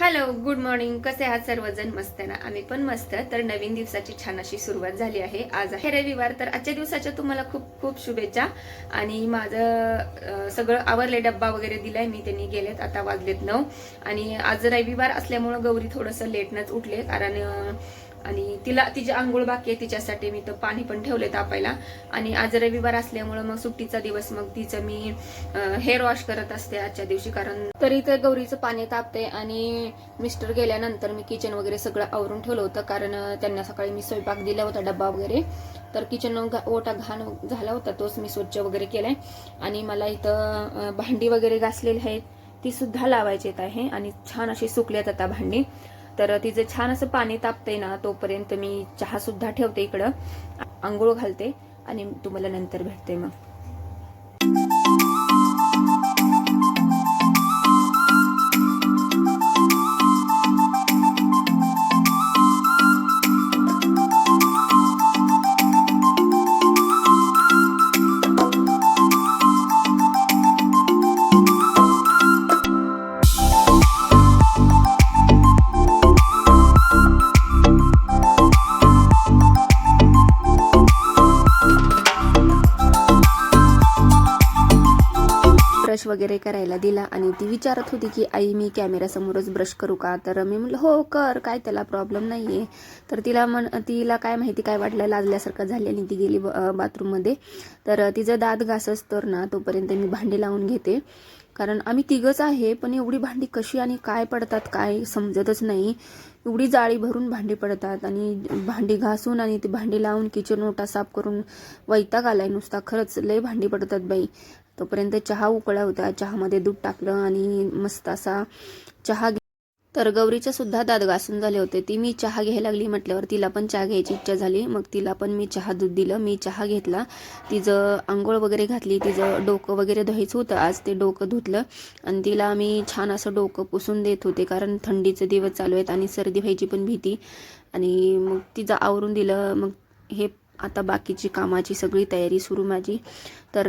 Hello good morning कसे आहात सर्वजण? मस्त आहे ना? आम्ही पण मस्त. तर नवीन दिवसाची छान अशी सुरुवात झाली आहे. आज आहे रविवार तर आजच्या दिवसाच्या तुम्हाला खूप खूप शुभेच्छा. आणि माझं सगळं आवरले डब्बा वगैरे दिलाय मी त्यांनी गेलेत. आता वाजलेत नऊ. आणि आज रविवार असल्यामुळं गौरी थोडंसं लेटनच उठले. कारण आणि तिला तिची आंघोळ बाकी आहे तिच्यासाठी मी तर पाणी पण ठेवले तापायला आणि आज रविवार असल्यामुळं मग सुट्टीचा दिवस मग तिचं मी हेअर वॉश करत असते आजच्या दिवशी कारण तरी तर गौरीचं पाणी तापते आणि मिस्टर गेल्यानंतर मी किचन वगैरे सगळं आवरून ठेवलं होतं कारण त्यांना सकाळी मी स्वयंपाक दिला होता डब्बा वगैरे. तर किचन ओटा घाण झाला होता तोच मी स्वच्छ वगैरे केलाय. आणि मला इथं भांडी वगैरे घासलेली आहेत ती सुद्धा लावायची आहे. आणि छान अशी सुकल्यात आता भांडी. तर तिचं छान असं पाणी तापतंय ना तोपर्यंत मी चहा सुद्धा ठेवते इकडं. आंघोळ घालते आणि तुम्हाला नंतर भेटते मग. वगैरे करायला दिला आणि ती विचारत होती की आई मी कॅमेऱ्यासमोरच ब्रश करू का? तर मी म्हणलं हो कर काय त्याला प्रॉब्लेम नाही आहे तर तिला म्हण तिला काय माहिती काय वाटलं लाजल्यासारखं झाली आणि ती गेली बाथरूममध्ये तर तिचं दात घासच तर ना तोपर्यंत मी भांडी लावून घेते. कारण आम्ही तिघंच आहे पण एवढी भांडी कशी आणि काय पडतात काय समजतच नाही. एवढी जाळी भरून भांडी पडतात आणि भांडी घासून आणि ती भांडी लावून किचन ओटा साफ करून वैताग आलाय नुसता. खरंच लय भांडी पडतात बाई. तोपर्यंत चहा उकळा होता. चहामध्ये दूध टाकलं आणि मस्त असा चहा घे- तर गौरीच्या सुद्धा दात घासून झाले होते. ती मी चहा घ्यायला लागली म्हटल्यावर तिला पण चहा घ्यायची इच्छा झाली. मग तिला पण मी चहा दूध दिलं. मी चहा घेतला. तिचं आंघोळ वगैरे घातली. तिचं डोकं वगैरे धुवायचं होतं. आज ते डोकं धुतलं. आणि तिला मी छान असं डोकं पुसून देत होते. कारण थंडीचे दिवस चालू आहेत आणि सर्दी व्हायची पण भीती. आणि मग तिचं आवरून दिलं. मग हे आता बाकीची कामाची सगळी तयारी सुरू माझी. तर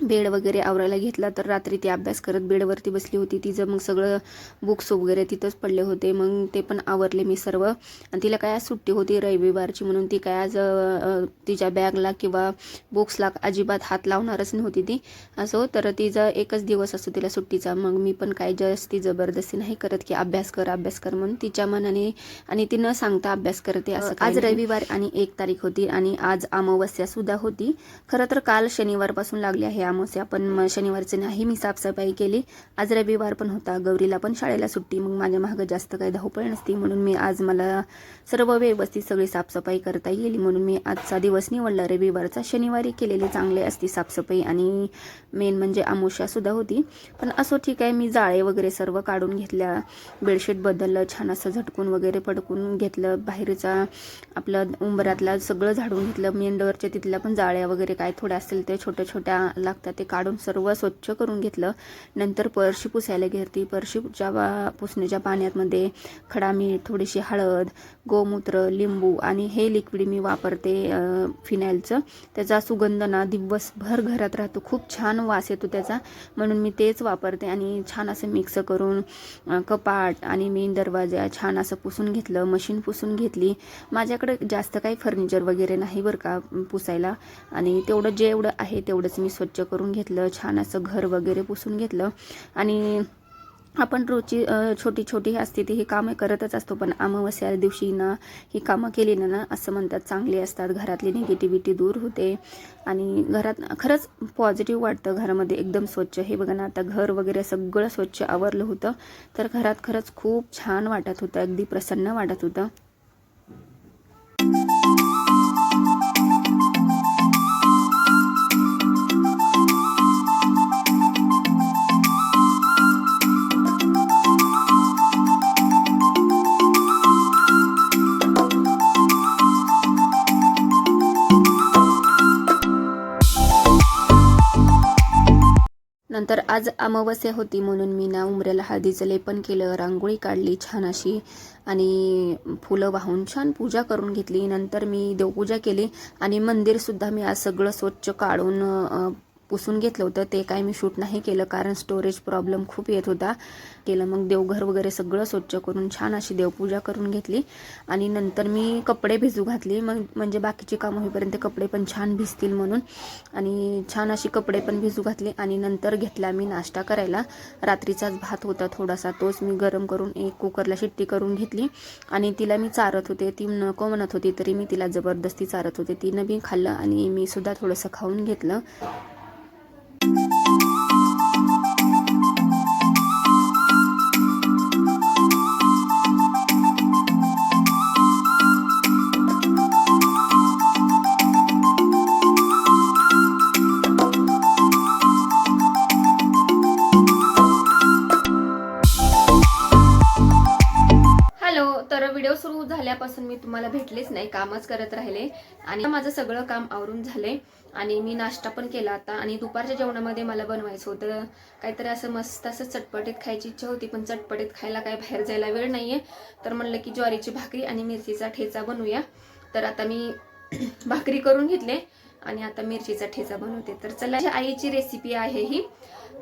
बेड वगैरे आवरायला घेतला तर रात्री ती अभ्यास करत बेडवरती बसली होती. तिचं मग सगळं बुक्स वगैरे तिथंच पडले होते. मग ते पण आवरले मी सर्व. आणि तिला काय आज सुट्टी होती रविवारची म्हणून ती काय आज तिच्या बॅगला किंवा बुक्सला अजिबात हात लावणारच नव्हती ती. असो तर तिचा एकच दिवस असतो तिला सुट्टीचा. मग मी पण काय जास्त जबरदस्ती नाही करत की अभ्यास कर अभ्यास कर म्हणून तिच्या मनाने आणि ती न सांगता अभ्यास करते असं आज रविवार आणि एक तारीख होती आणि आज अमावस्या सुद्धा होती. खरं तर काल शनिवारपासून लागली आहे. अमावस्या पण शनिवारचे नाही मी साफसफाई केली. आज रविवार पण होता. गौरीला पण शाळेला सुट्टी. मग माझ्या मागं जास्त काही धावपळ नसती. म्हणून मी आज मला सर्व व्यवस्थित सगळी साफसफाई करता येईल. म्हणून मी आजचा दिवस निवडला. रविवारचा शनिवारी केलेली चांगली असती साफसफाई. आणि मेन म्हणजे आमोश्यासुद्धा होती. पण असो ठीक आहे. मी जाळे वगैरे सर्व काढून घेतल्या. बेडशीट बदललं छान असं झटकून वगैरे पडकून घेतलं. बाहेरचा आपलं उंबरातला सगळं झाडून घेतलं. मेन डोअरच्या तिथल्या पण जाळ्या वगैरे काय थोड्या असतील ते छोट्या छोट्या लागतात ते काढून सर्व स्वच्छ करून घेतलं. नंतर परशी पुसायला घेतली परशीच्या ज्या पुसण्याच्या पाण्यामध्ये खडा मीठ थोडीशी हळद गोमूत्र लिंबू आणि हे लिक्विड मी वापरते फिनाईलचं त्याचा सुगंध ना दिवसभर घरात राहतो. खूप छान वास येतो त्याचा. म्हणून मी तेच वापरते आणि छान असं मिक्स करून कपाट आणि मेन दरवाजा छान असं पुसून घेतलं. मशीन पुसून घेतली. माझ्याकडे जास्त काही फर्निचर वगैरे नाही बरं का पुसायला. आणि तेवढं जेवढं आहे तेवढंच मी स्वच्छ करून घेतलं छान असं घर वगैरे पुसून घेतलं. आणि आपण रोजची छोटी छोटी असते ती ही कामं करतच असतो पण अमावस्या दिवशी ना ही कामं केली ना ना असं म्हणतात चांगली असतात. घरातली निगेटिव्हिटी दूर होते. आणि घरात खरंच पॉझिटिव्ह वाटतं घरामध्ये एकदम स्वच्छ. हे बघा ना आता घर वगैरे सगळं स्वच्छ आवरलं होतं तर घरात खरंच खूप छान वाटत होतं अगदी प्रसन्न वाटत होतं. नंतर आज अमावस्या होती म्हणून मी ना उमऱ्याला हळदीचं लेपन केलं रांगोळी काढली छान अशी आणि फुलं वाहून छान पूजा करून घेतली. नंतर मी देवपूजा केली आणि मंदिरसुद्धा मी आज सगळं स्वच्छ काढून पुसून घेतलं होतं ते काय मी शूट नाही केलं कारण स्टोरेज प्रॉब्लेम खूप येत होता. केलं मग देवघर वगैरे सगळं स्वच्छ करून छान अशी देवपूजा करून घेतली. आणि नंतर मी कपडे भिजू घातली. मग म्हणजे बाकीची कामं होईपर्यंत कपडे पण छान भिजतील म्हणून. आणि छान अशी कपडे पण भिजू घातले आणि नंतर घेतला मी नाश्ता करायला. रात्रीचाच भात होता थोडासा तोच मी गरम करून एक कुकरला शिट्टी करून घेतली. आणि तिला मी चारत होते. ती नको म्हणत होती तरी मी तिला जबरदस्ती चारत होते. तिनं बी खाल्लं आणि मी सुद्धा थोडंसं खाऊन घेतलं. Música भेटलेच नाही कामच करत राहिले. आणि माझं सगळं काम आवरून झाले. आणि मी नाश्ता पण केला आता. आणि दुपारच्या जेवणामध्ये मला बनवायचं होतं. काहीतरी असं मस्त असं चटपटीत खायची इच्छा होती पण चटपटीत खायला काय बाहेर जायला वेळ नाहीये. तर म्हणलं की ज्वारीची भाकरी आणि मिरचीचा ठेचा बनवूया. तर आता मी भाकरी करून घेतले. आणि आता मिरचीचा ठेचा बनवते. तर चला ही आईची रेसिपी आहे ही.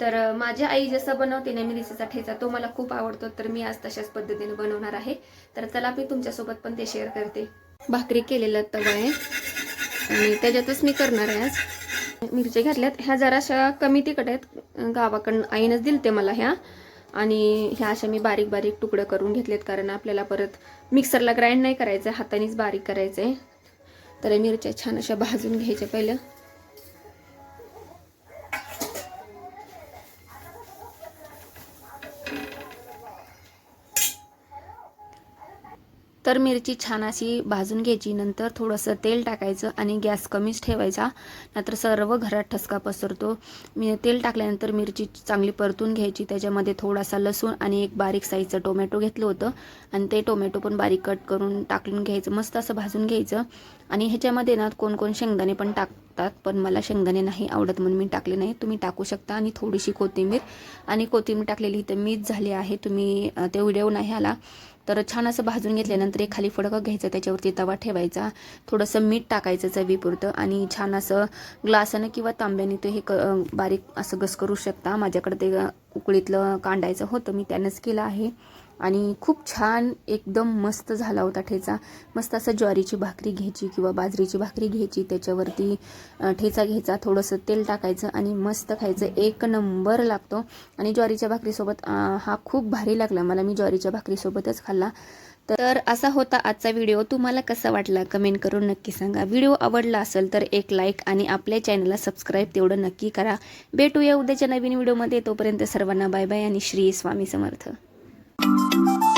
तर माझी आई जसं बनवते ना मिरचीचा ठेचा तो मला खूप आवडतो. तर मी आज तशाच पद्धतीने बनवणार आहे. तर चला मी तुमच्यासोबत पण ते शेअर करते. भाकरी केलेला तवा आहे. आणि त्याच्यातच मी करणार आहे आज. मिरच्या घातल्यात. ह्या जराशा कमी तिखट आहेत. गावाकडून आईनंच दिलते मला ह्या. आणि ह्या अशा मी बारीक बारीक तुकडं करून घेतलेत. कारण आपल्याला परत मिक्सरला ग्राइंड नाही करायचं हातानेच बारीक करायचं आहे तर मिरच्या छान अशा भाजून घ्यायच्या पहिलं. तर मिरची छान अशी भाजून घ्यायची. नंतर थोडंसं तेल टाकायचं आणि गॅस कमीच ठेवायचा. नंतर सर्व घरात ठसका पसरतो. मी तेल टाकल्यानंतर मिरची चांगली परतून घ्यायची. त्याच्यामध्ये थोडासा लसूण आणि एक बारीक साईजचं टोमॅटो घेतलं होतं. आणि ते टोमॅटो पण बारीक कट करून टाकून घ्यायचं. मस्त असं भाजून घ्यायचं. आणि ह्याच्यामध्ये ना कोणकोण शेंगदाणे पण टाकतात पण मला शेंगदाणे नाही आवडत म्हणून मी टाकले नाही. तुम्ही टाकू शकता. आणि थोडीशी कोथिंबीर. आणि कोथिंबीर टाकलेली इथं मीच झाली आहे. तुम्ही ते व्हिडिओ नाही आला. तर छान असं भाजून घेतल्यानंतर एक खाली फडकं घ्यायचं त्याच्यावरती तवा ठेवायचा. थोडंसं मीठ टाकायचं चवीपुरतं आणि छान असं ग्लासानं किंवा तांब्याने ते हे क बारीक असं घस करू शकता. माझ्याकडे ते उकळीतलं कांडायचं होतं मी त्यानंच केलं आहे. आणि खूप छान एकदम मस्त झाला होता ठेचा. मस्त असं ज्वारीची भाकरी घ्यायची किंवा बाजरीची भाकरी घ्यायची त्याच्यावरती ठेचा घ्यायचा थोडंसं तेल टाकायचं आणि मस्त खायचं. एक नंबर लागतो. आणि ज्वारीच्या भाकरीसोबत हा खूप भारी लागला. मला मी ज्वारीच्या भाकरीसोबतच खाल्ला. तर असा होता आजचा व्हिडिओ. तुम्हाला कसा वाटला कमेंट करून नक्की सांगा. व्हिडिओ आवडला असेल तर एक लाईक आणि आपल्या चॅनलला सबस्क्राईब तेवढं नक्की करा. भेटूया उद्याच्या नवीन व्हिडिओमध्ये. तोपर्यंत सर्वांना बाय बाय आणि श्री स्वामी समर्थ. Thank you.